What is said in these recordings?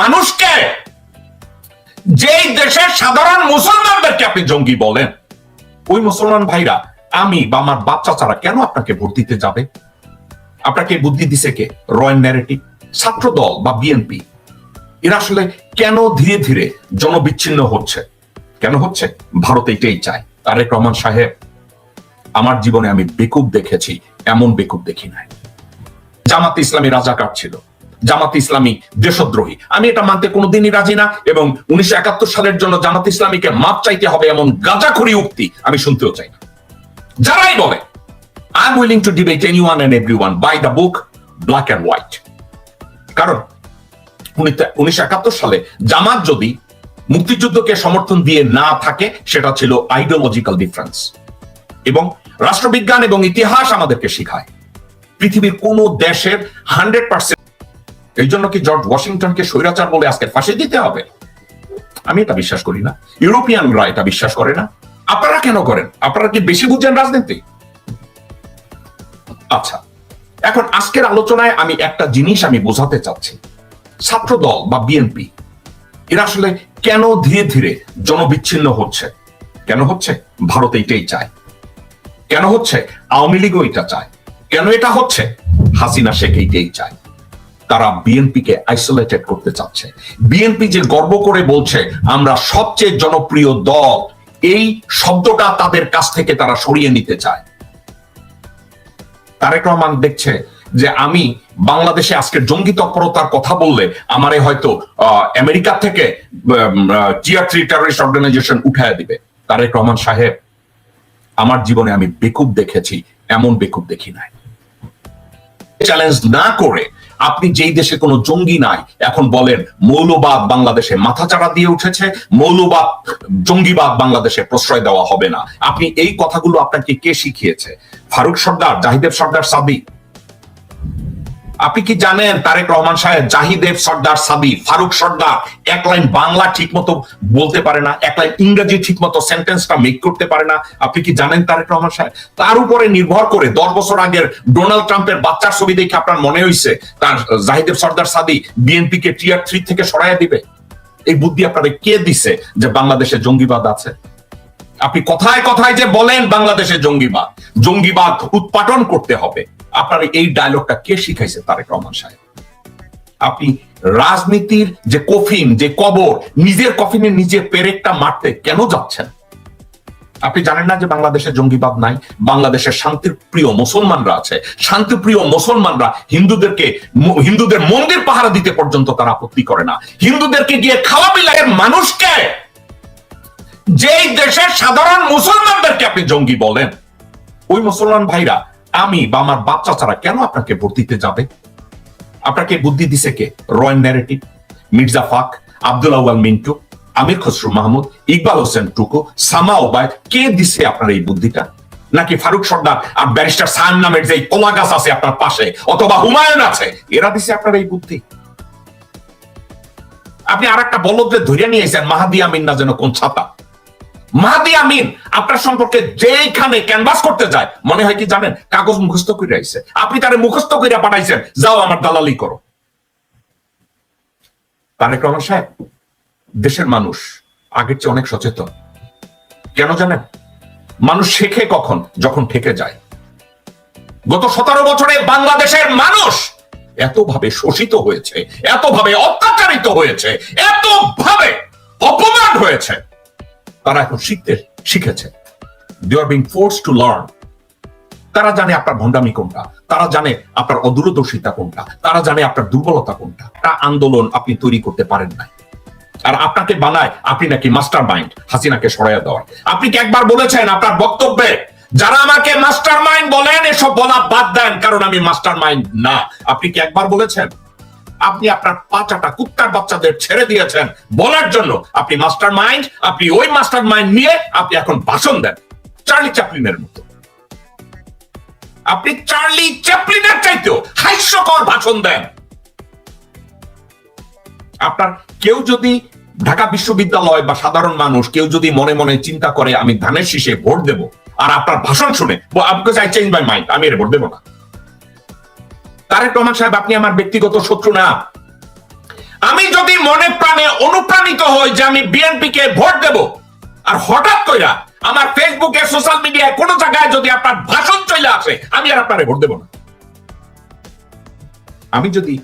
মানুষকে, যেই দেশের সাধারণ মুসলমানদেরকে আপনি জঙ্গি বলেন, ওই মুসলমান ভাইরা, আমি বা আমার বাচ্চা ছাড়া কেন আপনাকে ভোট দিতে যাবে? আপনাকে বুদ্ধি দিছে কে? রয়্যাল ন্যারেটিভ ছাত্র দল বা বিএনপি এরা আসলে কেন ধীরে ধীরে জনবিচ্ছিন্ন হচ্ছে? কেন হচ্ছে? ভারত এটাই চায়। তারেক রহমান সাহেব, আমার জীবনে আমি বেকুব দেখেছি, এমন বেকুব দেখি নাই। জামাত ইসলামী রাজাকার ছিল। জামাত ইসলামী দেশদ্রোহী। আমি এটা মানতে কোনোদিনই রাজি না এবং উনিশশো একাত্তর সালের জন্য জামাত ইসলামীকে মাপ চাইতে হবে এমন গাঁজাখড়ি উক্তি আমি শুনতেও চাই না। যারাই বলে I am willing to debate anyone and everyone by the book black and white কারণ উনিশশো একাত্তর সালে জামাত যদি মুক্তিযুদ্ধকে সমর্থন দিয়ে না থাকে, সেটা ছিল আইডিওলজিক্যাল ডিফারেন্স এবং রাষ্ট্রবিজ্ঞান এবং ইতিহাস আমাদেরকে শেখায়। পৃথিবীর কোন দেশের হান্ড্রেড পার্সেন্ট এই জন্য কি জর্জ ওয়াশিংটনকে স্বৈরাচার বলে আজকে ফাঁসি দিতে হবে? আমি এটা বিশ্বাস করি না। ইউরোপিয়ানরা এটা বিশ্বাস করে না। আপনারা কেন করেন? আপনারা কি বেশি বুঝছেন রাজনীতি? আচ্ছা এখন আজকের আলোচনায় আমি একটা জিনিস আমি বোঝাতে চাচ্ছি। ছাত্র দল বা বিএনপি, এরা আসলে কেন ধীরে ধীরে জনবিচ্ছিন্ন হচ্ছে? কেন হচ্ছে? ভারত এইটাই চায়। কেন হচ্ছে? আওয়ামী লীগও এটা চায়। কেন এটা হচ্ছে? হাসিনা শেখ এইটাই চায়। তারা বিএনপিকে আইসোলেটেড করতে চাচ্ছে। বিএনপি যে গর্ব করে বলছে, আমরা সবচেয়ে জনপ্রিয় দল, এই শব্দটা তাদের কাছ থেকে তারা সরিয়ে নিতে চায়। তারেক রহমান দেখছে যে আমি বাংলাদেশে আজকে জঙ্গি তৎপরতার কথা বললে আমারে হয়তো আমেরিকা থেকে অর্গানাইজেশন উঠায় দিবে। তারেক রহমান সাহেব, আমার জীবনে আমি বেকুব দেখেছি, এমন বেকুব দেখি নাই। চ্যালেঞ্জ না করে আপনি যেই দেশে কোনো জঙ্গি নাই, এখন বলেন মৌলবাদ বাংলাদেশে মাথাচাড়া দিয়ে উঠেছে, মৌলবাদ, জঙ্গিবাদ বাংলাদেশে প্রশ্রয় দেওয়া হবে না। আপনি এই কথাগুলো আপনাকে কে শিখিয়েছে? ফারুক সর্দার, জাহিদেব সর্দার সাদি আপনি কি জানেন তারেক রহমান সাহেব, জাহিদেব সর্দার সাদি ফারুক সর্দার, এক লাইন বাংলা ঠিক মতো বলতে পারে না, এক লাইন ইংরেজি ঠিক মতো সেন্টেন্সটা মেক করতে পারে না, আপনি কি জানেন তারেক রহমান সাহেব? তার উপরে নির্ভর করে দশ বছর আগের ডোনাল্ড ট্রাম্পের বাচ্চার ছবি দেখে আপনার মনে হয়েছে তার জাহিদেব সর্দার সাদি বিএনপি কে টিয়ার থ্রি থেকে সরাইয়া দিবে? এই বুদ্ধি আপনাদের কে দিছে যে বাংলাদেশে জঙ্গিবাদ আছে? আপনি কথায় কথায় যে বলেন বাংলাদেশে জঙ্গিবাদ জঙ্গিবাদ উৎপাটন করতে হবে। আপনার এই ডায়লগটা কে শিখাইছে? তারেক রহমান সাহেব। আপনি রাজনীতির যে কফিন, যে কবর, নিজের কফিনে নিজে পেরেকটা মারতে কেন যাচ্ছেন? আপনি জানেন না যে বাংলাদেশে জঙ্গিবাদ নাই? বাংলাদেশের শান্তির প্রিয় মুসলমানরা আছে। শান্তিপ্রিয় মুসলমানরা হিন্দুদেরকে, হিন্দুদের মন্দির পাহারা দিতে পর্যন্ত তারা আপত্তি করে না। হিন্দুদেরকে গিয়ে খাওয়া বিলাইয়ের মানুষকে, যেই দেশের সাধারণ মুসলমানদেরকে আপনি জঙ্গি বলেন, ওই মুসলমান ভাইরা আমি বা আমার বাচ্চা ছাড়া কেন আপনাকে ভোট দিতে যাবে? আপনাকে বুদ্ধি দিছে কে? রয়্যাল ন্যারেটিভ মির্জা ফাক, আব্দুল মিন্টু, আমির খসরু মাহমুদ, ইকবাল হোসেন টুকু, সামা ওবায়দ, কে দিছে আপনার এই বুদ্ধিটা? নাকি ফারুক সর্দার আর ব্যারিস্টার সায়েম নামের যে কলা গাছ আছে আপনার পাশে, অথবা হুমায়ুন আছে, এরা দিছে আপনার এই বুদ্ধি? আপনি আর একটা বলদরে ধরে নিয়েছেন মাহাদি আমিন না যেন কোন ছাতা। মাহাদি আমিন, আপনার সম্পর্কে যেখানে ক্যানভাস করতে যায়, মনে হয় কি জানেন? কাগজ মুখস্থ করে আইছে। আপনি তারে মুখস্থ করে পাঠাইছেন, যাও আমার দালালি করো। তারেক রহমান সাহেব, দেশের মানুষ, আগের চেয়ে অনেক সচেতন। কেন জানেন? মানুষ শেখে কখন? যখন ঠেকে যায়। গত সতেরো বছরে বাংলাদেশের মানুষ এতভাবে শোষিত হয়েছে, এতভাবে অত্যাচারিত হয়েছে, এতভাবে অপমান হয়েছে। তারা এখন শিখতে শিখেছে। They are being forced to learn তারা জানে আপনার ভণ্ডামি কোনটা। তারা জানে আপনার অদূরদর্শিতা কোনটা। তারা জানে আপনার দুর্বলতা কোনটা। একটা আন্দোলন আপনি তৈরি করতে পারেন না আর আপনাকে বানায় আপনি নাকি মাস্টার মাইন্ড হাসিনাকে সরাইয়া দেওয়ার। আপনি কি একবার বলেছেন আপনার বক্তব্যে, যারা আমাকে মাস্টার মাইন্ড বলেন, এসব বলা বাদ দেন, কারণ আমি মাস্টার মাইন্ড না। আপনি কি একবার বলেছেন? আপনি আপনার পাঁচাটা কুত্তার বাচ্চাদের ছেড়ে দিয়েছেন বলার জন্য। আপনি মাস্টার মাইন্ড আপনি ওই মাস্টার মাইন্ড নিয়ে আপনি এখন ভাষণ দেন। চার্লি চ্যাপলিনের মতো। আপনি চার্লি চ্যাপলিনের চাইতেও হাস্যকর ভাষণ দেন। আপনার কেউ যদি ঢাকা বিশ্ববিদ্যালয় বা সাধারণ মানুষ কেউ যদি মনে মনে চিন্তা করে, আমি ধানের শীষে ভোট দেব, আর আপনার ভাষণ শুনে আমি ভোট দেবো না। তারেক রহমান সাহেব, আপনি আমার ব্যক্তিগত শত্রু না। আমি যদি মনে প্রাণে অনুপ্রাণিত হই যে আমি বিএনপি কে ভোট দেব, আর হঠাৎ কইরা আমার ফেসবুকে সোশ্যাল মিডিয়ায় কোনো জায়গায় যদি আপনার ভাষণ চলে আসে, আমি আর আপনারে ভোট দেব না। আমি যদি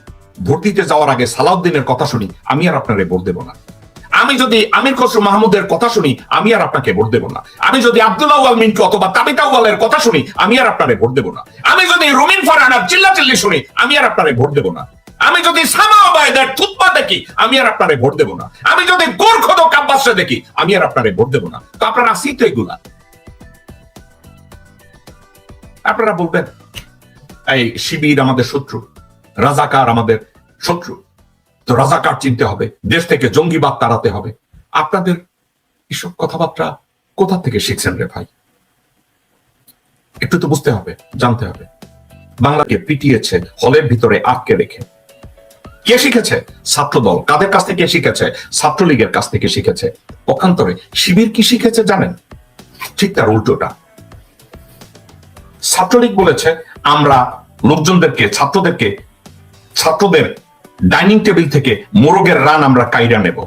ভোট দিতে যাওয়ার আগে সালাউদ্দিনের কথা শুনি, আমি আর আপনারে ভোট দেব না। আমি যদি আমির খসরু মাহমুদের কথা শুনি, আমি আর আপনাকে ভোট দেব না। আমি যদি আব্দুল্লাহ ওয়াল মিন্টু অথবা তাবিতা ওয়ালের কথা শুনি, আমি আর আপনারে ভোট দেব না। আমি যদি রুমিন ফারহানার চিল্লা চিল্লি শুনি, আমি আর আপনারে ভোট দেব না। আমি যদি সামা ওবায়দের থুতপা দেখি, আমি আর আপনারে ভোট দেব না। আমি যদি গোর্খদ কাব্বাসে দেখি, আমি আর আপনারে ভোট দেব না। তো আপনারা আসি তো এগুলা। আপনারা বলবেন, এই শিবির আমাদের শত্রু, রাজাকার আমাদের শত্রু। রাজাকার চিনতে হবে, দেশ থেকে জঙ্গিবাদ তাড়াতে হবে। আপনাদের এসব কথাবার্তা কোথা থেকে শিখছেন রে ভাই? একটু তো বুঝতে হবে, জানতে হবে। বাংলাকে পিটিয়েছে, হলের ভিতরে আটকে রেখে। কে শিখেছে? ছাত্র দল কাদের কাছ থেকে শিখেছে? ছাত্রলীগের কাছ থেকে শিখেছে। পক্ষান্তরে শিবির কি শিখেছে জানেন? ঠিক তার উল্টোটা। ছাত্রলীগ বলেছে, আমরা লোকজনদেরকে, ছাত্রদেরকে, ছাত্রদের ডাইনিং টেবিল থেকে মোরগের রান আমরা কাইরা নেব।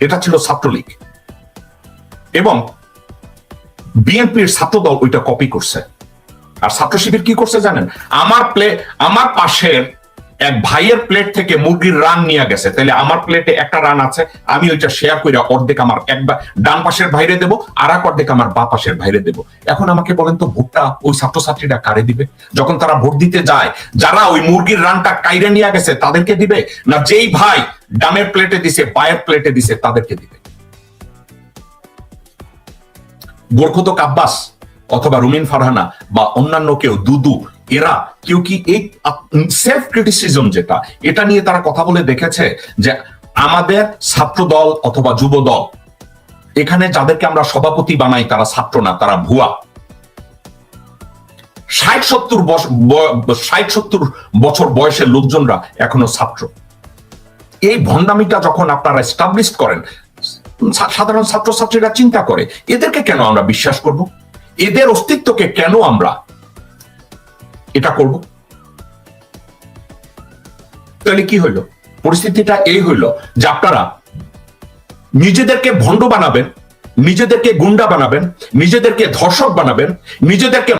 এটা ছিল ছাত্রলীগ। এবং বিএনপির ছাত্র ছাত্রদল ওইটা কপি করছে। আর ছাত্র শিবির কি করছে জানেন? আমার প্লে আমার পাশের এক ভাইয়ের প্লেট থেকে মুরগির রান নিয়ে গেছে। তাহলে আমার প্লেটে একটা রান আছে, আমি ওইটা শেয়ার করে অর্ধেক আমার একবার ডান পাশের ভাইরে দেবো, আর এক অর্ধেক আমার বা পাশের ভাইরে দেবো। এখন আমাকে বলেন তো, ভোটটা ওই ছাত্রছাত্রীরা কারে দিবে? যখন তারা ভোট দিতে যায়, যারা ওই মুরগির রানটা কাইরে নিয়ে গেছে, তাদেরকে দিবে? না যেই ভাই ডামের প্লেটে দিছে বায়ের প্লেটে দিছে, তাদেরকে দিবে? গোর্খত আব্বাস অথবা রুমিন ফারহানা বা অন্যান্য কেউ, দুদু এরা কেউ কি এই সেলফ ক্রিটিসিজম যেটা, এটা নিয়ে তারা কথা বলে দেখেছে যে আমাদের ছাত্র দল অথবা যুব দল এখানে যাদেরকে আমরা সভাপতি বানাই তারা ছাত্র না, তারা ভুয়া। ষাট সত্তর ষাট সত্তর বছর বয়সের লোকজনরা এখনও ছাত্র। এই ভণ্ডামিটা যখন আপনারা এস্টাবলিশ করেন সাধারণ ছাত্রছাত্রীরা চিন্তা করে, এদেরকে কেন আমরা বিশ্বাস করব? এদের অস্তিত্বকে কেন আমরা এটা করব। তাহলে কি হইল? পরিস্থিতিটা এই হইল যে আপনারা নিজেদেরকে ভণ্ড বানাবেন, নিজেদেরকে গুন্ডা বানাবেন, নিজেদেরকে ধর্ষক বানাবেন, নিজেদেরকে